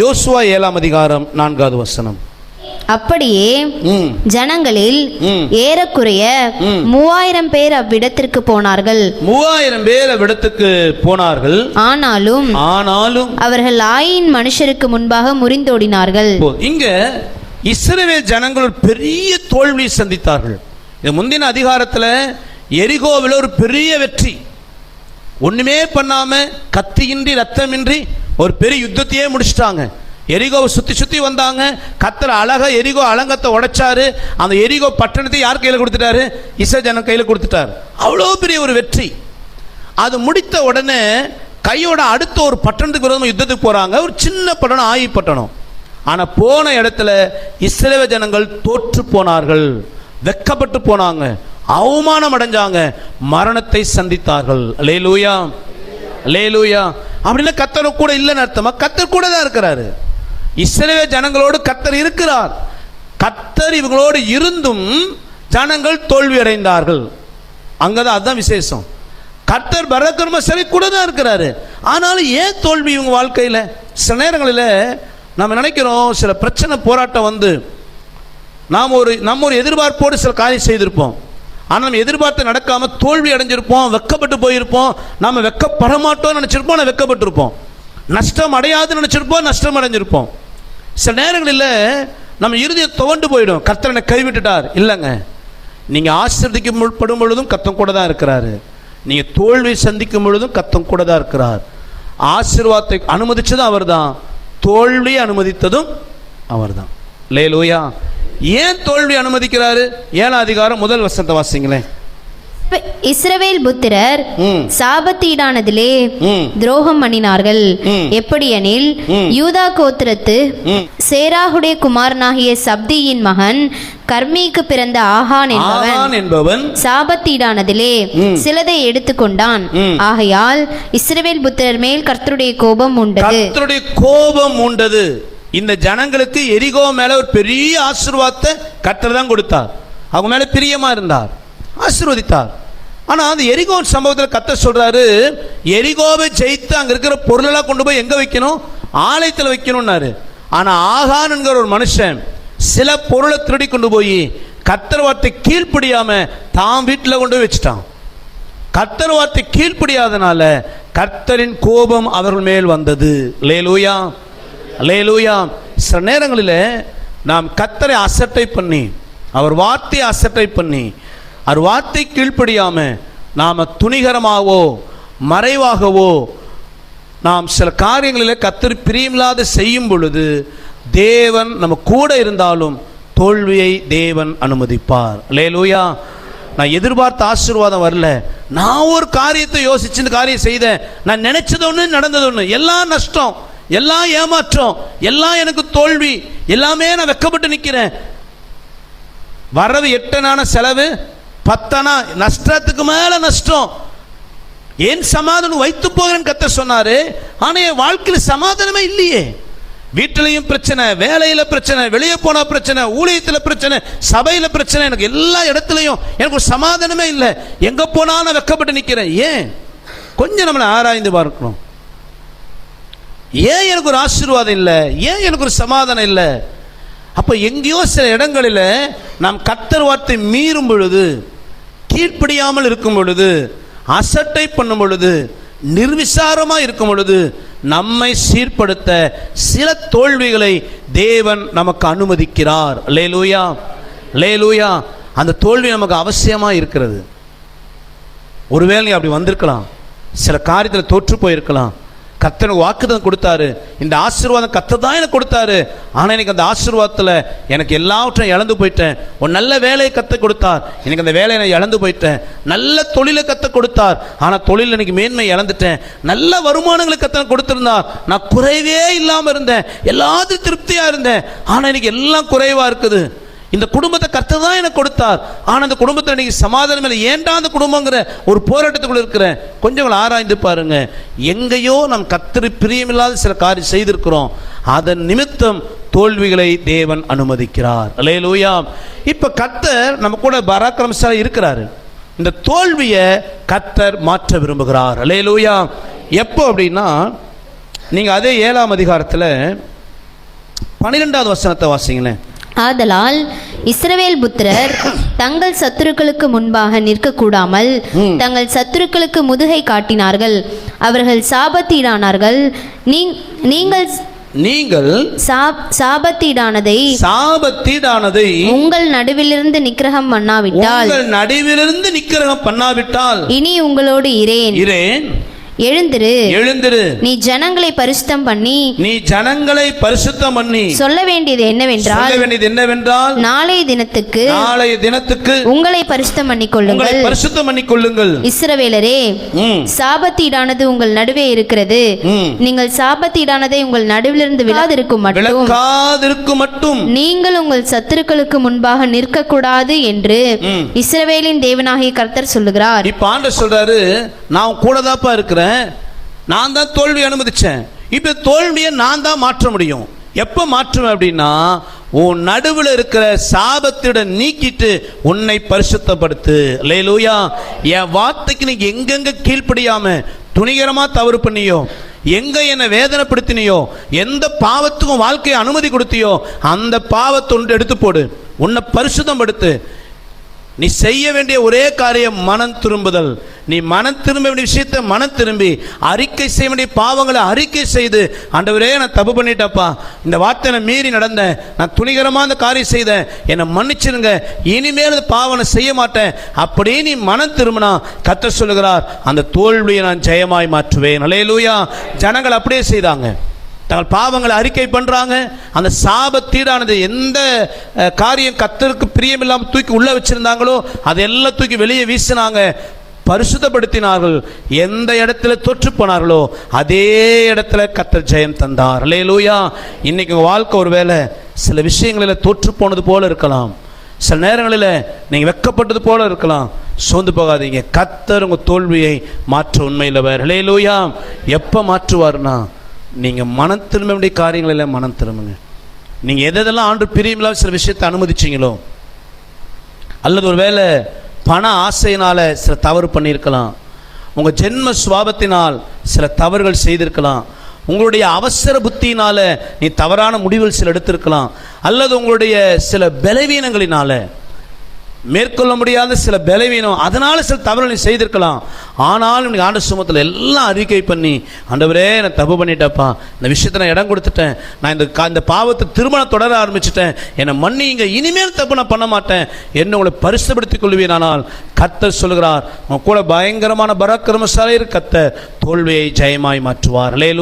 யோசுவா ஏழாம் அதிகாரம் நான்காவது வசனம். அப்படியே ஜனங்களில். ஏறக்குறைய. மூவாயிரம் பேர் அவ்விடத்திற்கு போனார்கள். மூவாயிரம் பேர் அவ்விடத்துக்கு போனார்கள். ஆனாலும் ஆனாலும் அவர்கள் ஆயின் மனுஷருக்கு முன்பாக முறிந்தோடினார்கள். இங்க இஸ்ரவேல் ஜனங்கள் ஒரு பெரிய தோல்வியை சந்தித்தார்கள். இது முந்தின அதிகாரத்தில் எரிகோவில் ஒரு பெரிய வெற்றி. ஒண்ணுமே பண்ணாம கத்தியின்றி ரத்தமின்றி ஒரு பெரிய யுத்தத்தையே முடிச்சிட்டாங்க. எரிகோவை சுற்றி சுற்றி வந்தாங்க. கத்தர் அழகா எரிகோ அலங்கத்தை உடைச்சாரு. அந்த எரிகோ பட்டணத்தை யார் கையில் கொடுத்துட்டாரு? இசை ஜனம் கையில் கொடுத்துட்டாரு. அவ்வளோ பெரிய ஒரு வெற்றி. அது முடித்த உடனே கையோட அடுத்த ஒரு பட்டணத்துக்கு விரோதமாக யுத்தத்துக்கு போகிறாங்க ஒரு சின்ன பட்டணம் ஆயி பட்டணம். ஆனால் போன இடத்துல இஸ்ரேவ ஜனங்கள் தோற்று போனார்கள். வெக்கப்பட்டு போனாங்க. அவமானம் அடைஞ்சாங்க மரணத்தை சந்தித்தார்கள். லேலூயா லேலூயா அப்படின்னா கத்தர் கூட இல்லைன்னு அர்த்தமா? கத்தர் கூட தான் இருக்கிறாரு. இஸ்ரேல ஜனங்களோடு கத்தர் இருக்கிறார். கத்தர் இவங்களோடு இருந்தும் ஜனங்கள் தோல்வி அடைந்தார்கள். அங்கதான் அதுதான் விசேஷம். கர்த்தர் பரதகர்ம சரி கூட தான் இருக்கிறாரு. ஆனாலும் ஏன் தோல்வி இவங்க வாழ்க்கையில்? சில நேரங்களில் நம்ம நினைக்கிறோம் சில பிரச்சனை போராட்டம் வந்து நாம் ஒரு நம்ம ஒரு எதிர்பார்ப்போடு சில காரியம் செய்திருப்போம். ஆனால் நம்ம எதிர்பார்த்து நடக்காமல் தோல்வி அடைஞ்சிருப்போம் வெக்கப்பட்டு போயிருப்போம். நம்ம வெக்கப்படமாட்டோம்னு நினச்சிருப்போம் ஆனால் வெக்கப்பட்டிருப்போம். நஷ்டம் அடையாதுன்னு நினச்சிருப்போம் நஷ்டம் அடைஞ்சிருப்போம். சில நேரங்களில் நம்ம இறுதியை துவண்டு போயிடும். கர்த்தனை கைவிட்டுட்டார். இல்லைங்க. நீங்கள் ஆசிர்வதிக்கப்படும் பொழுதும் கத்தம் கூட தான் இருக்கிறாரு. நீங்கள் தோல்வி சந்திக்கும் பொழுதும் கத்தம் கூட தான் இருக்கிறார். ஆசீர்வாதத்தை அனுமதிச்சதும் அவர்தான். தோல்வியை அனுமதித்ததும் அவர் தான் லே லோயா ஏன் தோல்வி அனுமதிக்கிறாரு? ஏழாம் அதிகாரம் முதல் வசனத்தை வாசிங்களேன். இஸ்ரவேல் புத்திரர் சாபத்தீடானதிலே துரோகம் பண்ணினார்கள். எப்படியெனில். யூதா கோத்திரத்து சேராகுடைய குமாரனாகிய சப்தியின் மகன் கர்மீக்கு பிறந்த ஆகான் என்பவன் என்பவன் சாபத்தீடானதிலே. சிலதை எடுத்துக்கொண்டான். ஆகையால் இஸ்ரவேல் புத்திரர் மேல் கர்த்தருடைய கோபம் உண்டது. கர்த்தருடைய கோபம் உண்டது. இந்த ஜனங்களுக்கு எரிகோ மேல ஒரு பெரிய ஆசீர்வாதத்தை கத்தர் தான் கொடுத்தார். அவங்க மேல பிரியமா இருந்தார். ஆசீர்வதித்தார். ஆனால் அந்த எரிகோ சம்பவத்தில் கத்த சொல்றாரு எரிகோவை ஜெயித்து அங்கே இருக்கிற பொருளெல்லாம் கொண்டு போய் எங்கே வைக்கணும்? ஆலயத்தில் வைக்கணும்னாரு. ஆனால் ஆகான் என்கிற ஒரு மனுஷன் சில பொருளை திருடி கொண்டு போய் கத்தர் வார்த்தை கீழ்ப்படியாம தான் வீட்டில் கொண்டு போய் வச்சுட்டான். கர்த்தர் வார்த்தை கீழ்ப்படியாதனால கர்த்தரின் கோபம் அவர்கள் மேல் வந்தது. லேலூயா லேலூயா சில நேரங்களில் நாம் கத்தரை அசட்டை பண்ணி அவர் வார்த்தையை அசட்டை பண்ணி அவர் வார்த்தை கீழ்ப்படியாமல் நாம் துணிகரமாகவோ மறைவாகவோ நாம் சில காரியங்களில் கத்தர் பிரியமில்லாத செய்யும் பொழுது தேவன் நம்ம கூட இருந்தாலும் தோல்வியை தேவன் அனுமதிப்பார். லேலூயா நான் எதிர்பார்த்த ஆசீர்வாதம் வரல. நான் ஒரு காரியத்தை யோசிச்சு இந்த காரியம் செய்தேன். நான் நினைச்சது ஒன்று நடந்தது ஒன்று எல்லாம் நஷ்டம். எல்லாம் ஏமாற்றம் எல்லாம் எனக்கு தோல்வி எல்லாமே நான் வெக்கப்பட்டு நிற்கிறேன். வரவு எட்டனான செலவு பத்தனா நஷ்டத்துக்கு மேலே நஷ்டம். ஏன் சமாதானம் வைத்து போகிறேன்னு கத்த சொன்னாரு ஆனால் என் வாழ்க்கையில் சமாதானமே இல்லையே. வீட்டிலையும் பிரச்சனை வேலையில் பிரச்சனை வெளியே போன பிரச்சனை ஊழியத்தில் பிரச்சனை சபையில் பிரச்சனை எனக்கு எல்லா இடத்துலையும் எனக்கு ஒரு சமாதானமே இல்லை. எங்கே போனாலும் நான் வெக்கப்பட்டு நிற்கிறேன். ஏன்? கொஞ்சம் நம்மளை ஆராய்ந்து பார்க்கணும். ஏன் எனக்கு ஒரு ஆசீர்வாதம் இல்லை? ஏன் எனக்கு ஒரு சமாதானம் இல்லை? அப்போ எங்கேயோ சில இடங்களில் நாம் கத்தர் வார்த்தை மீறும் பொழுது கீழ்ப்படியாமல் இருக்கும் பொழுது அசட்டை பண்ணும் பொழுது நிர்விசாரமாக இருக்கும் பொழுது நம்மை சீர்படுத்த சில தோல்விகளை தேவன் நமக்கு அனுமதிக்கிறார். லே லூயா லே லூயா அந்த தோல்வி நமக்கு அவசியமாக இருக்கிறது. ஒருவேளை நீ அப்படி வந்திருக்கலாம். சில காரியத்தில் தோற்று போயிருக்கலாம். கத்தனை வாக்குதான் கொடுத்தாரு. இந்த ஆசீர்வாதம் கத்தை தான் எனக்கு கொடுத்தாரு. ஆனால் எனக்கு அந்த ஆசீர்வாதத்தில் எனக்கு எல்லாவற்றையும் இழந்து போயிட்டேன். ஒரு நல்ல வேலையை கற்றுக் கொடுத்தார். எனக்கு அந்த வேலையை நான் இழந்து போயிட்டேன். நல்ல தொழிலை கற்றுக் கொடுத்தார். ஆனால் தொழில் எனக்கு மேன்மை இழந்துட்டேன். நல்ல வருமானங்களை கத்தனை கொடுத்துருந்தார். நான் குறைவே இல்லாமல் இருந்தேன். எல்லாத்தையும் திருப்தியாக இருந்தேன். ஆனால் எனக்கு எல்லாம் குறைவாக இருக்குது. இந்த குடும்பத்தை கர்த்தர் தான் எனக்கு கொடுத்தார். ஆனால் அந்த குடும்பத்தில் இன்னைக்கு சமாதானம் இல்லை. ஏன்டா அந்த குடும்பங்கிற ஒரு போராட்டத்துக்குள்ள இருக்கிறேன்? கொஞ்சம் ஆராய்ந்து பாருங்க. எங்கேயோ நாம் கத்திரி பிரியமில்லாத சில காரியம் செய்திருக்கிறோம். அதன் நிமித்தம் தோல்விகளை தேவன் அனுமதிக்கிறார். அலே லூயா இப்போ கர்த்தர் நம்ம கூட பராக்கிரமசாலி இருக்கிறாரு. இந்த தோல்வியை கத்தர் மாற்ற விரும்புகிறார். அலே லூயா எப்போ அப்படின்னா நீங்கள் அதே ஏழாம் அதிகாரத்தில் பன்னிரெண்டாவது வசனத்தை வாசிங்களேன். ஆதலால் இஸ்ரவேல் புத்திரர் தங்கள் சத்துருக்களுக்கு முன்பாக நிற்கக்கூடாமல் தங்கள் சத்துருக்களுக்கு முதுகை காட்டினார்கள். அவர்கள் சாபத்தீடானார்கள். நீ- நீங்கள் நீங்கள் சாப்- சாபத்தீடானதை சாபத்தீடானதை உங்கள் நடுவிலிருந்து நிக்கிரகம் பண்ணாவிட்டால் உங்கள் நடுவிலிருந்து நிக்கிரகம் பண்ணாவிட்டால் இனி உங்களோடு இரேன் இரேன் எழுந்திரு. எழுந்திரு. நீ ஜனங்களை பரிசுத்தம் பண்ணி. நீ ஜனங்களை பரிசுத்தம் பண்ணி. சொல்ல வேண்டியது என்னவென்றால் சொல்ல வேண்டியது என்னவென்றால் நாளைய தினத்துக்கு நாளைய தினத்துக்கு உங்களை பரிசுத்தம் உங்களை கொள்ளுங்கள் பரிசுத்தம் பண்ணிக் கொள்ளுங்கள் இஸ்ரவேலரே சாபத்தீடானது உங்கள் நடுவே இருக்கிறது. நீங்கள் சாபத்தீடானதை உங்கள் நடுவிலிருந்து விழாதிருக்கும் மட்டும். விளக்காதிருக்கு மட்டும். நீங்கள் உங்கள் சத்துருக்களுக்கு முன்பாக நிற்கக்கூடாது என்று ம். இஸ்ரவேலின் தேவனாகிய கர்த்தர் சொல்லுகிறார். இப்ப ஆண்டவர் சொல்றாரு நான் கூட தாப்பா இருக்கிறேன். நான் தான் தோல்வி அனுமதித்தேன் இப்போ தோல்வியை நான் தான் மாற்ற முடியும். எப்போ மாற்றுவேன் அப்படின்னா உன் நடுவில் இருக்கிற சாபத்திட நீக்கிட்டு உன்னை பரிசுத்தப்படுத்து. லேலூயா என் வார்த்தைக்கு நீ எங்கெங்க கீழ்ப்படியாம துணிகரமாக தவறு பண்ணியோ எங்க என்னை வேதனைப்படுத்தினியோ எந்த பாவத்துக்கும் வாழ்க்கையை அனுமதி கொடுத்தியோ அந்த பாவத்தை ஒன்று எடுத்து போடு. உன்னை பரிசுத்தப்படுத்து. நீ செய்ய வேண்டிய ஒரே காரியம் மனம் திரும்புதல். நீ மனம் திரும்ப வேண்டிய விஷயத்தை மனம் திரும்பி அறிக்கை செய்ய வேண்டிய பாவங்களை அறிக்கை செய்து ஆண்டவரே நான் தப்பு பண்ணிட்டப்பா இந்த வார்த்தை நான் மீறி நடந்தேன் நான் துணிகரமாக அந்த காரியம் செய்தேன். என்னை மன்னிச்சிருங்க. இனிமேல் இந்த பாவனை செய்ய மாட்டேன். அப்படியே நீ மனம் திரும்பினா கத்த சொல்லுகிறார் அந்த தோல்வியை நான் ஜெயமாய் மாற்றுவேன். அலையலூயா ஜனங்கள் அப்படியே செய்தாங்க. தங்கள் பாவங்களை அறிக்கை பண்ணுறாங்க அந்த சாபத்தீடானது எந்த காரியம் கத்தருக்கு பிரியமில்லாமல் தூக்கி உள்ள அதை அதெல்லாம் தூக்கி வெளியே வீசினாங்க. பரிசுத்தப்படுத்தினார்கள். எந்த இடத்துல தொற்று போனார்களோ அதே இடத்துல கத்தர் ஜெயம் தந்தார். அல்லேலூயா இன்னைக்கு உங்கள் வாழ்க்கை ஒருவேளை சில விஷயங்களில் தொற்று போனது போல இருக்கலாம். சில நேரங்களில் நீங்கள் வெக்கப்பட்டது போல இருக்கலாம். சோர்ந்து போகாதீங்க. கத்தர் உங்கள் தோல்வியை மாற்ற உண்மையிலவர் ஹலேலூயா எப்போ மாற்றுவார்னா நீங்கள் மனம் திரும்ப வேண்டிய காரியங்களில் மனம் திரும்புங்க. நீங்கள் எதெல்லாம் ஆண்டு பிரியமில்லாத சில விஷயத்தை அனுமதிச்சீங்களோ அல்லது ஒரு வேலை பண ஆசையினால் சில தவறு பண்ணியிருக்கலாம். உங்கள் ஜென்ம சுவாபத்தினால் சில தவறுகள் செய்திருக்கலாம். உங்களுடைய அவசர புத்தியினால் நீ தவறான முடிவுகள் சில எடுத்திருக்கலாம். அல்லது உங்களுடைய சில பலவீனங்களினால். மேற்கொள்ள முடியாத சில பலவீனம் அதனால சில தவறு நீ செய்திருக்கலாம். ஆனாலும் நீ ஆண்டு சுமத்தில் எல்லாம் அறிக்கை பண்ணி ஆண்டவரே நான் தப்பு பண்ணிட்டேப்பா. இந்த விஷயத்தை நான் இடம் கொடுத்துட்டேன். நான் இந்த கா- இந்த பாவத்தை திருமணம் தொடர ஆரம்பிச்சிட்டேன். என்னை மன்னிங்க. இனிமேல் தப்பு நான் பண்ண மாட்டேன். என்ன உங்களை பரிசுப்படுத்திக் கொள்வீனானால் கத்தர் சொல்கிறார் உன் கூட பயங்கரமான பராக்கிரமசாலையில் கத்த தோல்வியை ஜெயமாய் மாற்றுவார். லே